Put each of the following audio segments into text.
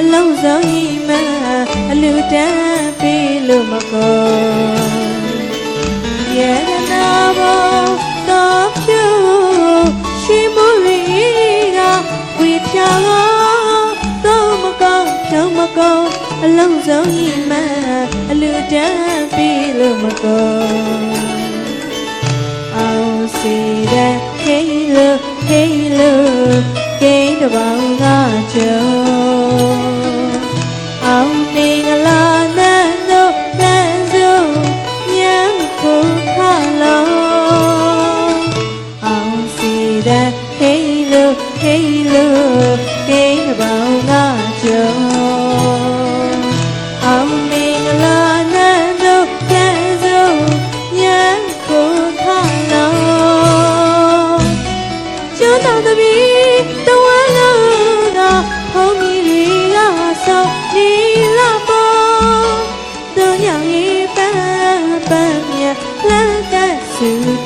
အလုံးစုံဤမအလူတန်းပေးလို့မကောယေနာဘောသာဖြူရွှေမရီကဝေပြာကတောမကောင်းချောင်းမကောင်းအလုံးစုံဤမ အလူတန်းပေးလို့မကောအောင်စီတဲ့ Halo Halo ကိန်းတစ်ပေါင်းကကြုံအောင်နေငလာနဲ့တို့လမ်းစုံညံကိုခလုံး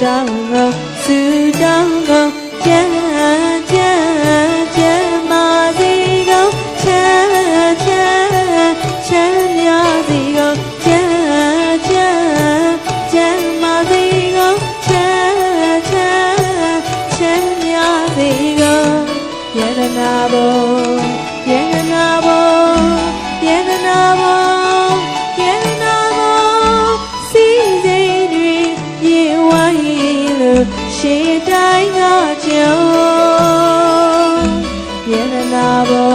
တောင်းကိုဆူတောင်းကိုကျန်းကျန်းကျန်းမာစီကိုချမ်းချမ်းချမ်းများစီကိုကျန်းကျန်းကျန်းမာစီကိုချမ်းချမ်းချမ်းများစီကိုယန္တနာဘုံယန္တနာဘုံ ရှေ့တိုင်းကကြုံယန္တနာဘုံ